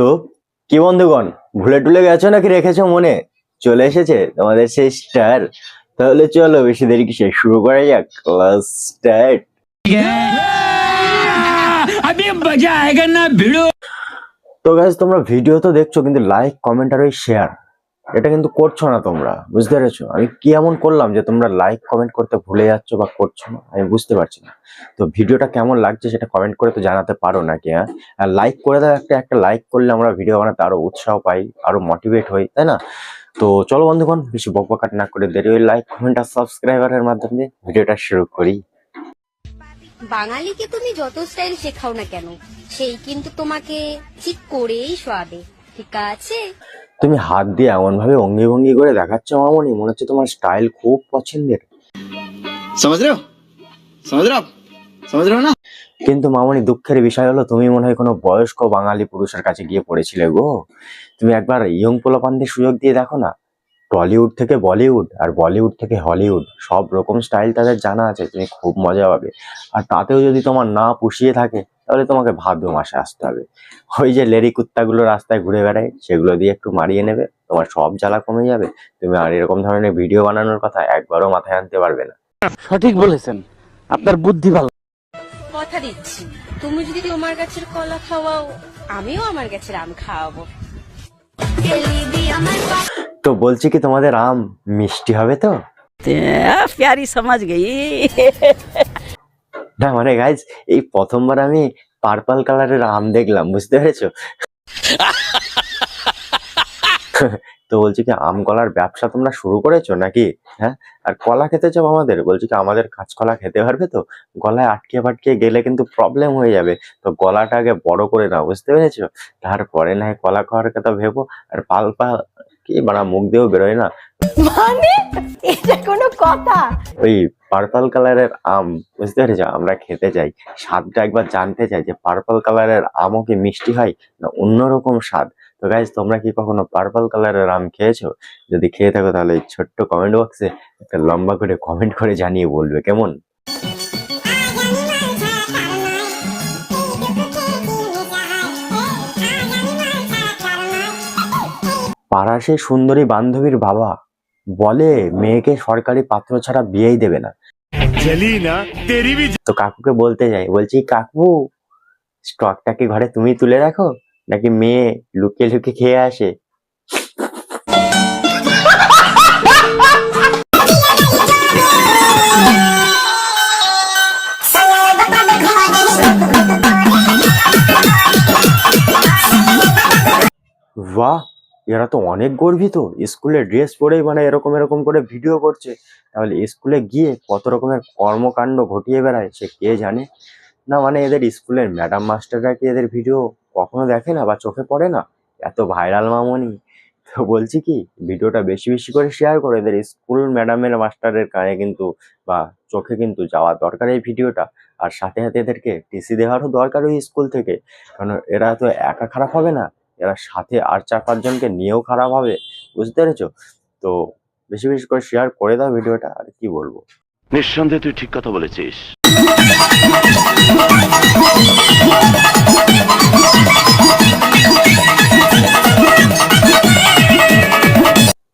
তো কি বন্ধুগণ ভুলে টুলে গেছো নাকি রেখেছো মনে? চলে এসেছে তোমাদের সেই স্টার তাহলে চলো বেশি দেরি কিসে? শুরু করা যাক। ক্লাস স্টার্ট তো গাছ তোমরা ভিডিও তো দেখছ কিন্তু লাইক কমেন্ট আর ওই শেয়ার এটা কিন্তু করছ না তোমরা, বুঝতে পেরেছ? আমি কি এমন করলাম যে তোমরা লাইক কমেন্ট করতে ভুলে যাচ্ছ বা করছ না? আমি বুঝতে পারছি না। তো ভিডিওটা কেমন লাগছে সেটা কমেন্ট করে তো জানাতে পারো নাকি হ্যাঁ? আর লাইক করে দাও, একটা একটা লাইক করলে আমরা ভিডিও বানাতে আরও উৎসাহ পাই, আরও মোটিভেট হই, তাই না? তো চলো বন্ধুগণ, বেশি বকবকাট না করে দেরি ওই লাইক কমেন্ট আর সাবস্ক্রাইবারের মাধ্যমে ভিডিওটা শুরু করি। বাঙালিকে তুমি যত স্টাইল শেখাও না কেন, সেই কিন্তু তোমাকে ঠিক করেই শোয়াবে। ঠিক আছে? তুমি হাত দিয়ে এমনভাবে অঙ্গি ভঙ্গি করে দেখাচ্ছ মামনি মনে হচ্ছে তোমার স্টাইল খুব পছন্দের। কিন্তু মামনি দুঃখের বিষয় হলো তুমি মনে হয় কোনো বয়স্ক বাঙালি পুরুষের কাছে গিয়ে পড়েছিলে গো। তুমি একবার ইয়ং পোলাপানদের সুযোগ দিয়ে দেখো না টলিউড থেকে বলিউড আর বলিউড থেকে হলিউড সব রকম স্টাইল তাদের জানা আছে তুমি খুব মজা পাবে। আর তাতেও যদি তোমার না পুষিয়ে থাকে তাহলে তোমাকে ভাদ্র মাসে আসতে হবে। ওই যে লেরি কুত্তাগুলো রাস্তায় ঘুরে বেড়ায় সেগুলো দিয়ে একটু মারিয়ে নেবে তোমার সব জ্বালা কমে যাবে। তুমি আর এরকম ধরনের ভিডিও বানানোর কথা একবারও মাথায় আনতে পারবে না। সঠিক বলেছেন। আপনার বুদ্ধি ভালো। কথা দিচ্ছি। তুমি যদি তোমার গাছের কলা খাওয়াও আমিও আমার গাছের আম খাওয়াবো। তো বলছি কি তোমাদের আম মিষ্টি হবে তো? প্যারি সমাজ গেই। না মানে গাইজ এই প্রথমবার আমি পার্পল কালারের আম দেখলাম, বুঝতে পেরেছ? তো বলছি কি, আম কলার ব্যবসা তোমরা শুরু করেছ নাকি? হ্যাঁ? আর কলা খেতে চাও আমাদের? বলছি কি, আমাদের কাঁচকলা খেতে পারবে তো? গলায় আটকে ফাটকে গেলে কিন্তু প্রবলেম হয়ে যাবে। তো গলাটা আগে বড় করে নাও, বুঝতে পেরেছ? তারপরে না কলা খাওয়ার কথা ভেবো, আর পালপা কি? মানে মুখ দিয়েও বেরোয় না। মানে? এটা কোনো কথা? ওই পার্পল কালারের আম বুঝতে পেরেছ? আমরা খেতে চাই। স্বাদটা একবার জানতে চাই যে পার্পল কালারের আমও কি মিষ্টি হয় না অন্যরকম স্বাদ? তো গাইজ তোমরা কি কখনো পার্পল কালারের আম খেয়েছো? যদি খেয়ে থাকো তাহলে এই ছোট্ট কমেন্ট বক্সে একটা লম্বা করে কমেন্ট করে জানিয়ে বলবে কেমন? পাড়া সেই সুন্দরী বান্ধবীর বাবা বলে মেয়েকে সরকারি পাত্র ছাড়া বিয়েই দেবে না। তো কাকুকে বলতে যাই বলছি কাকু স্টকটা কি ঘরে তুমি তুলে রাখো? নাকি মেয়ে লুকিয়ে লুকিয়ে খেয়ে আসে? বাহ! এরা তো অনেক গর্বিত। স্কুলে ড্রেস পরেই মানে এরকম এরকম করে ভিডিও করছে। তাহলে স্কুলে গিয়ে কত রকমের কর্মকাণ্ড ঘটিয়ে বেড়ায় সে কে জানে? না মানে এদের স্কুলের ম্যাডাম মাস্টাররা কি এদের ভিডিও কখনো দেখে না বা চোখে পড়ে না? এত ভাইরাল মামনি। তো বলছি কি, ভিডিওটা বেশি বেশি করে শেয়ার করো। এদের স্কুল ম্যাডামের মাস্টারের কানে কিন্তু বা চোখে কিন্তু যাওয়া দরকার এই ভিডিওটা। আর সাথে সাথে এদেরকে টিসি দেওয়ারও দরকার ওই স্কুল থেকে। কারণ এরা তো একা খারাপ হবে না। এরা সাথে আর চার পাঁচজনকে নিয়েও খারাপ হবে বুঝতে পেরেছ? তো বেশি বেশি করে শেয়ার করে দাও ভিডিওটা আর কি বলব? নিঃসন্দেহে তুই ঠিক কথা বলেছিস।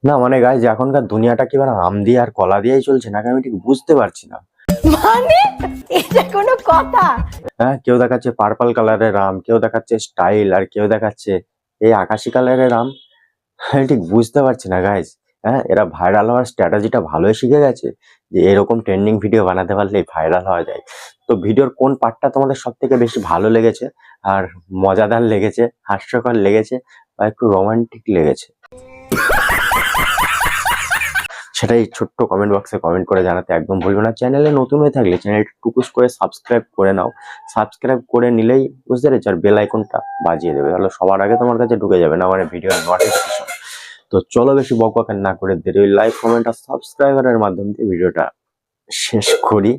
না মানে গাইজ এখনকার দুনিয়াটা কি মানে আম দিয়ে আর কলা দিয়েই চলছে নাকি আমি ঠিক বুঝতে পারছি না। মানে? এটা কোনো কথা? হ্যাঁ কেউ দেখাচ্ছে পার্পল কালারের আম কেউ দেখাচ্ছে স্টাইল আর কেউ দেখাচ্ছে এই আকাশি কালারের আম? ঠিক বুঝতে পারছি না গাইজ হ্যাঁ এরা ভাইরাল হওয়ার স্ট্র্যাটেজিটা ভালোই শিখে গেছে যে এরকম ট্রেন্ডিং ভিডিও বানাতে পারলেই ভাইরাল হওয়া যায়। তো ভিডিওর কোন পার্টটা তোমাদের সব থেকে বেশি ভালো লেগেছে আর মজাদার লেগেছে, হাস্যকর লেগেছে বা একটু রোমান্টিক লেগেছে? সেটাই ছোট্ট কমেন্ট বক্সে কমেন্ট করে জানাতে একদম ভুলবে না। চ্যানেলে নতুন হয়ে থাকলে চ্যানেলটা টুকুস করে সাবস্ক্রাইব করে নাও। সাবস্ক্রাইব করে নিলেই বুঝতে পেরেছি আর বেল আইকনটা বাজিয়ে দেবে। তাহলে সবার আগে তোমার কাছে ঢুকে যাবে না মানে ভিডিও নোটিফিকেশন তো চলো বেশি বকবকার না করে দেরি লাইক কমেন্ট আর সাবস্ক্রাইবারের মাধ্যম দিয়ে ভিডিওটা শেষ করি।